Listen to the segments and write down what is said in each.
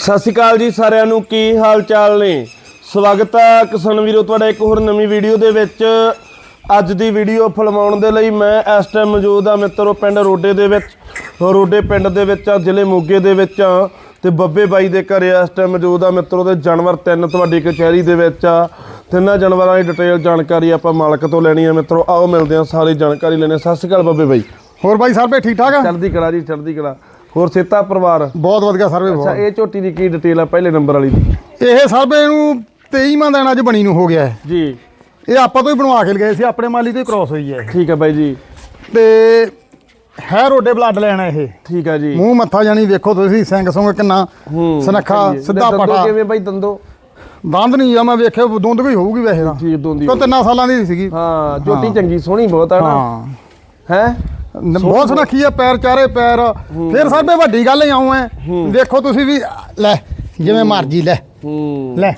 ਸਤਿ ਸ਼੍ਰੀ ਅਕਾਲ ਜੀ ਸਾਰਿਆਂ ਨੂੰ ਕੀ ਹਾਲ ਚਾਲ ਨੇ? ਸਵਾਗਤ ਹੈ ਕਿਸਾਨ ਵੀਰੋ ਤੁਹਾਡਾ ਇੱਕ ਹੋਰ ਨਵੀਂ ਵੀਡੀਓ ਦੇ ਵਿੱਚ। ਅੱਜ ਦੀ ਵੀਡੀਓ ਫਿਲਮਾਉਣ ਦੇ ਲਈ ਮੈਂ ਇਸ ਟਾਈਮ ਮੌਜੂਦ ਆ ਮਿੱਤਰੋ ਪਿੰਡ ਰੋਡੇ ਦੇ ਵਿੱਚ। ਰੋਡੇ ਪਿੰਡ ਦੇ ਵਿੱਚ ਆ ਜ਼ਿਲ੍ਹੇ ਮੋਗੇ ਦੇ ਵਿੱਚ ਆ। ਤੇ ਬੱਬੇ ਬਾਈ ਦੇ ਘਰੇ ਇਸ ਟਾਈਮ ਮੌਜੂਦ ਆ ਮਿੱਤਰੋ ਤੇ ਜਾਨਵਰ ਤਿੰਨ ਤੁਹਾਡੀ ਕਚਹਿਰੀ ਦੇ ਵਿੱਚ ਆ। ਤਿੰਨਾਂ ਜਾਨਵਰਾਂ ਦੀ ਡਿਟੇਲ ਜਾਣਕਾਰੀ ਆਪਾਂ ਮਾਲਕ ਤੋਂ ਲੈਣੀ ਆ ਮਿੱਤਰੋ। ਆਓ ਮਿਲਦੇ ਆ ਸਾਰੀ ਜਾਣਕਾਰੀ ਲੈਣੇ ਸਤਿ ਸ਼੍ਰੀ ਅਕਾਲ ਬੱਬੇ ਬਾਈ। ਹੋਰ ਬਾਈ ਸਰਵੇ ਠੀਕ ਠਾਕ ਆ? ਚੜ੍ਹਦੀ ਕਲਾ ਜੀ ਚੜ੍ਹਦੀ ਕਲਾ। ਹੋਰ ਸੇਤਾ ਪਰਿਵਾਰ। ਬਹੁਤ ਵਧੀਆ ਸਰਵੇ ਅੱਛਾ ਬਹੁਤ। ਇਹ ਝੋਟੀ ਦੀ ਕੀ ਡਿਟੇਲ ਆ ਪਹਿਲੇ ਨੰਬਰ ਵਾਲੀ ਦੀ? ਇਹ ਸਰਵੇ ਨੂੰ 23ਵਾਂ ਦਿਨ ਅੱਜ ਬਣੀ ਨੂੰ ਹੋ ਗਿਆ ਹੈ ਜੀ। ਇਹ ਆਪਾਂ ਤੋਂ ਹੀ ਬਣਵਾ ਕੇ ਲਗਾਏ ਸੀ ਆਪਣੇ ਮਾਲੀ ਤੋਂ ਹੀ ਕ੍ਰਾਸ ਹੋਈ ਹੈ ਇਹ। ਠੀਕ ਹੈ ਬਾਈ ਜੀ। ਤੇ ਹੈ ਰੋਡੇ ਬਲੱਡ ਲੈਣਾ ਇਹ। ਠੀਕ ਹੈ ਜੀ। ਮੂੰਹ ਮੱਥਾ ਜਾਨੀ ਵੇਖੋ ਤੁਸੀਂ ਸਿੰਘ ਸੁੰਗ ਕਿੰਨਾ ਸਨੱਖਾ ਸਿੱਧਾ ਦੰਦੋਂ ਪਟਾ ਕਿਵੇਂ ਬਾਈ ਦੰਦੋ? ਦੰਦ ਨਹੀਂ ਆ ਮੈਂ ਵੇਖਿਆ ਦੁੰਦ ਕੋਈ ਹੋਊਗੀ ਵੈਸੇ ਤਾਂ। ਦੋਂਦੀ ਤਿੰਨਾਂ ਸਾਲਾਂ ਦੀ ਸੀਗੀ। ਹਾਂ ਝੋਟੀ ਚੰਗੀ ਸੋਹਣੀ ਬਹੁਤ ਆ ਨਾ। ਹਾਂ। ਹੈ? ਬਹੁਤ ਸੁਨੱਖੀ ਆ ਪੈਰ ਚਾਰੇ ਪੈਰ। ਫਿਰ ਸਰਵੇ ਵੱਡੀ ਗੱਲ ਆਉਂ ਐ ਵੇਖੋ ਤੁਸੀਂ ਵੀ ਲੈ ਜਿਵੇਂ ਮਰਜ਼ੀ ਲੈ। ਲੈ।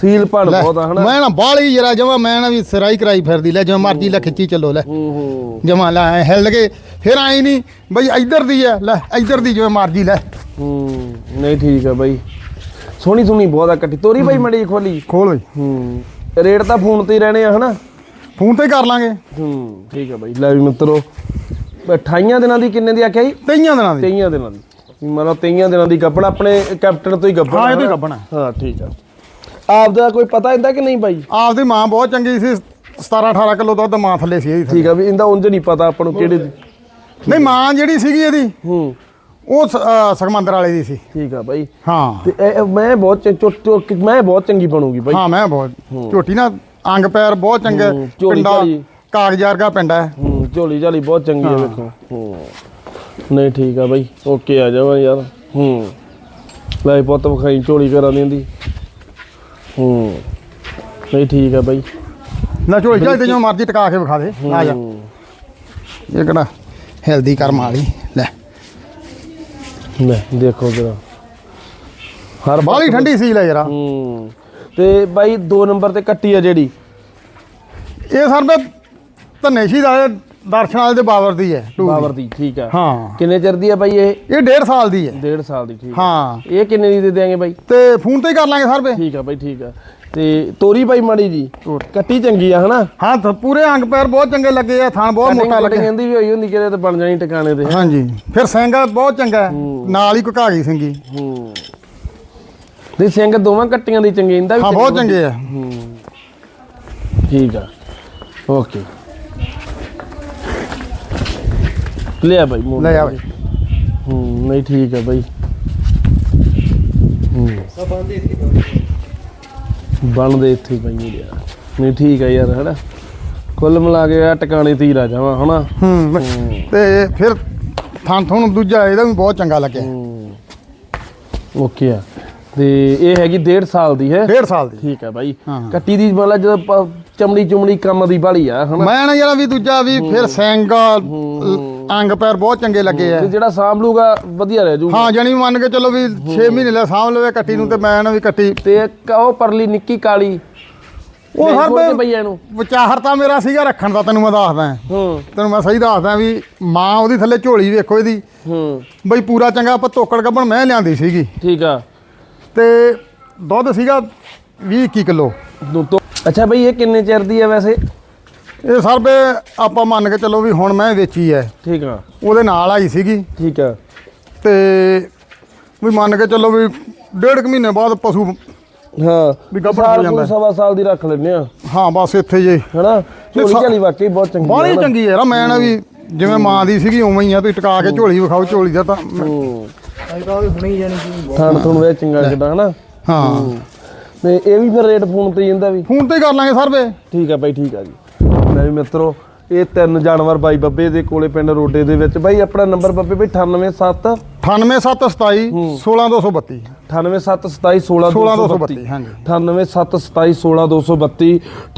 ਸੀਲ ਲੈ। ਬਹੁਤ ਆ ਹਨਾ? ਮੈਂ ਨਾ ਬਾਲੀ ਜਰਾ ਜਮਾ ਮੈਂ ਨਾ ਵੀ ਸਰਾਈ ਕਰਾਈ ਫਿਰਦੀ ਲੈ ਜਿਵੇਂ ਮਰਜ਼ੀ ਲੈ ਖਿੱਚੀ ਚੱਲੋ ਲੈ। ਜਮਾ ਲੈ ਹਿੱਲ ਕੇ ਫਿਰ ਆਈ ਨਹੀਂ ਬਈ ਇੱਧਰ ਦੀ ਐ ਲੈ ਇੱਧਰ ਦੀ ਜਿਵੇਂ ਮਰਜ਼ੀ ਲੈ। ਹੂੰ ਨਹੀਂ ਠੀਕ ਆ ਬਾਈ। ਸੋਹਣੀ ਸੋਹਣੀ ਬਹੁਤ ਆ ਕੱਟੀ। ਤੋਰੀ ਬਾਈ ਮੜੀ ਖੋਲੀ। ਖੋਲ ਬਈ। ਹੂੰ। ਰੇਟ ਤਾਂ ਫੋਨ ਤੇ ਹੀ ਰਹਿਣੇ ਆ ਹਨਾ? ਫੋਨ ਤੇ ਕਰ ਲਾਂਗੇ। ਹੂੰ ਠੀਕ ਆ ਬਾਈ। ਲੈ ਵੀ ਮਿੱਤਰੋ 28 ਦਿਨਾਂ ਦੀ ਕਿੰਨੇ ਦੀ ਆਖਿਆ ਜੀ? ਤਈਆਂ ਦਿਨਾਂ ਦੀ। 23 ਦਿਨਾਂ ਦੀ। ਮਤਲਬ 23 ਦਿਨਾਂ ਦੀ ਗੱਬਣ ਆਪਣੇ ਕੈਪਟਨ ਤੋਂ ਹੀ ਗੱਬਣ ਹਾਂ, ਇਹ ਤੋਂ ਹੀ। ਹਾਂ। ਠੀਕ ਆ। ਆਪ ਦਾ ਕੋਈ ਪਤਾ ਇਹਦਾ ਕਿ ਨਹੀਂ ਬਾਈ? ਆਪਦੀ ਮਾਂ ਬਹੁਤ ਚੰਗੀ ਸੀ 17 18 ਕਿਲੋ ਦੁੱਧ ਮਾਂ ਥੱਲੇ ਸੀ ਇਹਦੀ ਠੀਕ ਆ ਵੀ ਇਹਦਾ ਉਂਝ ਨਹੀਂ ਪਤਾ ਆਪਾਂ ਨੂੰ ਕਿਹੜੇ ਦੀ। ਨਹੀਂ ਮਾਂ ਜਿਹੜੀ ਸੀਗੀ ਇਹਦੀ ਹੂੰ। ਉਹ ਸੁਖਮੰਦਰ ਵਾਲੇ ਦੀ ਸੀ। ਠੀਕ ਆ ਬਾਈ। ਹਾਂ। ਤੇ ਮੈਂ ਬਹੁਤ ਚੰ- ਚੁ- ਚੁ- ਮੈਂ ਬਹੁਤ ਚੰਗੀ ਬਣੂਗੀ ਬਾਈ। ਹਾਂ ਮੈਂ ਬਹੁਤ ਝੋਟੀ ਨਾ ਅੰਗ ਪੈਰ ਬਹੁਤ ਚੰਗੇ ਪਿੰਡਾ। ਕਾਗਜ਼ਾਰ ਦਾ ਪਿੰਡ ਹੂੰ। ਝੋਲੀ ਝਾਲੀ ਬਹੁਤ ਚੰਗੀ ਆ ਵੇਖੋ। ਹੂੰ। ਨਹੀਂ ਠੀਕ ਆ ਬਾਈ। ਓਕੇ ਆ ਜਾਵਾ ਯਾਰ। ਹੂੰ। ਲੈ ਪੁੱਤ ਵਿਖਾਈ ਝੋਲੀ ਕਰਾਂ ਦਿੰਦੀ ਹੂੰ। ਨਹੀਂ ਠੀਕ ਆ ਬਾਈ। ਨਾ ਝੋਲੀ ਝਾਲੀ ਤੇ ਜੋ ਮਰਜ਼ੀ ਟਿਕਾ ਕੇ ਵਿਖਾ ਦੇ। ਆ ਜਾ। ਇਹ ਕਿਹੜਾ ਹੈਲਦੀ ਕਰਮ ਵਾਲੀ। ਲੈ। ਲੈ ਦੇਖੋ ਜਰਾ। ਹਰ ਪਾਸੇ- ਠੰਡੀ ਸੀ ਲੈ ਜਰਾ। ਹੂੰ। ਤੇ ਬਾਈ 2 ਨੰਬਰ ਤੇ ਕੱਟੀ ਆ ਜਿਹੜੀ। ਇਹ ਸਰਵੇ ਧਨੇਸ਼ੀ ਦਾ ਇਹ ਦਰਸ਼ਨ ਵਾਲੇ ਦੇ ਬਾਬਰ ਦੀ ਹੈ ਟੂ ਦੀ। ਬਾਬਰ ਦੀ ਠੀਕ ਆ ਹਾਂ। ਕਿੰਨੇ ਚਿਰ ਦੀ ਆ ਬਾਈ ਇਹ? ਇਹ 1.5 ਸਾਲ ਦੀ ਹੈ। 1.5 ਸਾਲ ਦੀ ਠੀਕ ਆ। ਹਾਂ। ਇਹ ਕਿੰਨੇ ਦੀ ਦੇ ਦਿਆਂਗੇ ਬਾਈ? ਤੇ ਫੋਨ ਤੇ ਹੀ ਕਰ ਲਾਂਗੇ ਸਰਵੇ ਠੀਕ ਆ ਬਾਈ ਠੀਕ ਆ ਤੇ ਤੋਰੀ ਬਾਈ ਮਾੜੀ ਜੀ? ਕੱਟੀ ਚੰਗੀ ਆ ਹਨਾ? ਹਾਂ ਤਾਂ ਪੂਰੇ ਅੰਗ ਪੈਰ ਬਹੁਤ ਚੰਗੇ ਲੱਗੇ ਆ ਥਾਂ ਬਹੁਤ ਮੋਟਾ ਲੱਗਿਆ। ਕਹਿੰਦੀ ਵੀ ਹੋਈ ਹੁੰਦੀ ਕਿਤੇ ਤੇ ਬਣ ਜਾਣੀ ਟਿਕਾਣੇ ਤੇ। ਹਾਂਜੀ। ਫਿਰ ਸਿੰਘ ਬਹੁਤ ਚੰਗਾ ਹੈ। ਨਾਲ ਹੀ ਘਕਾ ਗਈ ਸਿੰਘੀ ਹੂੰ। ਨਹੀਂ ਸਿੰਘ ਦੋਵਾਂ ਕੱਟੀਆਂ ਦੀ ਚੰਗੀ ਇਹਦਾ ਵੀ ਹਾਂ ਬਹੁਤ ਚੰਗੇ ਆ। ਹੂੰ। ਠੀਕ ਆ। ਓਕੇ। ਲਿਆ ਬਾਈ ਮੂੰਹ ਲੈ ਆ ਬਈ ਹੂੰ ਨਹੀਂ ਠੀਕ ਆ ਬਾਈ। ਹੂੰ। ਬਣਦੇ ਇੱਥੇ ਪਈ ਯਾਰ। ਨਹੀਂ ਠੀਕ ਆ ਯਾਰ ਹਨਾ? ਕੁੱਲ ਮਿਲਾ ਕੇ ਆ ਟਿਕਾਣੇ ਤੇ ਹੀ ਲਾ ਜਾਵਾਂ ਹਨਾ? ਹੂੰ ਤੇ ਫਿਰ ਥਾਂ ਥੋਂ ਦੂਜਾ ਇਹਦਾ ਵੀ ਬਹੁਤ ਚੰਗਾ ਲੱਗਿਆ। ਹੂੰ। ਓਕੇ ਆ। ਤੇ ਇਹ ਹੈਗੀ 1.5 ਸਾਲ ਦੀ ਹੈ? 1.5 ਸਾਲ ਦੀ। ਠੀਕ ਆ ਬਾਈ। ਹਾਂ। ਕੱਟੀ ਦੀ ਮਤਲਬ ਜਦੋਂ ਚਮੜੀ ਚੁਮੜੀ ਕੰਮ ਦੀ ਬਾਲੀ ਆ ਹਨਾ? ਮੈਂ ਨਾ ਯਾਰ ਵੀ ਦੂਜਾ ਵੀ ਫਿਰ ਸਿੰਘ ਅੰਗ ਪੈਰ ਬਹੁਤ ਚੰਗੇ ਲੱਗੇ ਆ। ਜਿਹੜਾ ਸਾਂਭ ਲੂਗਾ ਵਧੀਆ ਰਹਿ ਜੂਗਾ। ਹਾਂ ਜਾਨੀ ਮੰਨ ਕੇ ਚੱਲੋ ਵੀ 6 ਮਹੀਨੇ ਲੈ ਸਾਂਭ ਲਵੇ ਕੱਟੀ ਨੂੰ ਤੇ ਮੈਂ ਨਾ ਵੀ ਕੱਟੀ। ਤੇ ਇੱਕ ਉਹ ਪਰਲੀ ਨਿੱਕੀ ਕਾਲੀ। ਉਹ ਹਰ ਵੇ ਬਈਆ ਨੂੰ। ਵਿਚਾਰ ਤਾਂ ਮੇਰਾ ਸੀਗਾ ਰੱਖਣ ਦਾ ਤੈਨੂੰ ਮੈਂ ਦੱਸਦਾ। ਹੂੰ। ਤੈਨੂੰ ਮੈਂ ਸਹੀ ਦੱਸਦਾ ਵੀ ਮਾਂ ਉਹਦੀ ਥੱਲੇ ਝੋਲੀ ਵੇਖੋ ਇਹਦੀ। ਹੂੰ। ਬਈ ਪੂਰਾ ਚੰਗਾ ਆਪਾਂ ਤੋਕੜ ਗੱਬਣ ਮੈਂ ਲਿਆਂਦੀ ਸੀਗੀ। ਠੀਕ ਆ। ਤੇ ਦੁੱਧ ਸੀਗਾ 20 21 ਕਿਲੋ। ਅੱਛਾ ਬਈ ਇਹ ਕਿੰਨੇ ਚਿਰ ਦੀ ਆ ਵੈਸੇ? ਇਹ ਸਰਵੇ ਆਪਾਂ ਮੰਨ ਕੇ ਚੱਲੋ ਵੀ ਹੁਣ ਮੈਂ ਵੇਚੀ ਐ। ਠੀਕ ਆ। ਉਹਦੇ ਨਾਲ ਆਈ ਸੀਗੀ। ਠੀਕ ਆ। ਤੇ ਵੀ ਮੰਨ ਕੇ ਚੱਲੋ ਵੀ ਡੇਢ ਕੁ ਮਹੀਨੇ ਬਾਅਦ ਪਸ਼ੂ ਹਾਂ। ਵੀ ਸਾਲ ਹੋ ਜਾਂਦਾ। ਸਵਾ ਸਾਲ ਦੀ ਰੱਖ ਲੈਨੇ ਆ। ਹਾਂ ਬਸ ਇੱਥੇ ਜੇ। ਹਨਾ? ਝੋਲੀ ਝਾਲੀ ਵਾਕਈ ਬਹੁਤ ਚੰਗੀ ਹਨਾ। ਚੰਗੀ ਯਾਰ ਮੈਂ ਨਾ ਵੀ ਜਿਵੇਂ ਮਾਂ ਦੀ ਸੀਗੀ ਉਵੇਂ ਹੀ ਆ ਤੁਸੀਂ ਟਿਕਾ ਕੇ ਝੋਲੀ ਵਿਖਾਓ ਝੋਲੀ ਦਾ ਤਾਂ ਹੂੰ। ਥਣ ਥਣ ਵੇ ਚੰਗਾ ਕਿਦਾਂ ਹਨਾ? ਹਾਂ। ਤੇ ਇਹ ਵੀ ਫਿਰ ਰੇਟ ਫੋਨ ਤੇ ਜਾਂਦਾ ਵੀ। ਫੋਨ ਤੇ ਕਰ ਲਾਂਗੇ ਸਰਵੇ ਠੀਕ ਆ ਬਾਈ ਠੀਕ ਆ ਜੀ। ਲੈ ਵੀ ਮਿੱਤਰੋ ਇਹ ਤਿੰਨ ਜਾਨਵਰ ਬਾਈ ਬੱਬੇ ਦੇ ਕੋਲੇ ਪਿੰਡ ਰੋਡੇ ਦੇ ਵਿੱਚ। ਬਾਈ ਆਪਣਾ ਨੰਬਰ ਬੱਬੇ ਬਈ 987 98727 16232 98727 16232 ਹਾਂਜੀ। 98727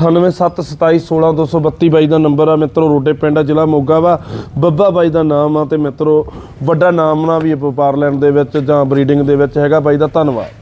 98727 ਬਾਈ ਦਾ ਨੰਬਰ ਆ ਮਿੱਤਰੋ ਰੋਡੇ ਪਿੰਡ ਆ ਜ਼ਿਲ੍ਹਾ ਮੋਗਾ ਵਾ। ਬੱਬਾ ਬਾਈ ਦਾ ਨਾਮ ਆ ਤੇ ਮਿੱਤਰੋ ਵੱਡਾ ਨਾਮ ਨਾ ਵੀ ਵਪਾਰ ਲੈਣ ਦੇ ਵਿੱਚ ਜਾਂ ਬਰੀਡਿੰਗ ਦੇ ਵਿੱਚ ਹੈਗਾ ਬਾਈ ਦਾ ਧੰਨਵਾਦ।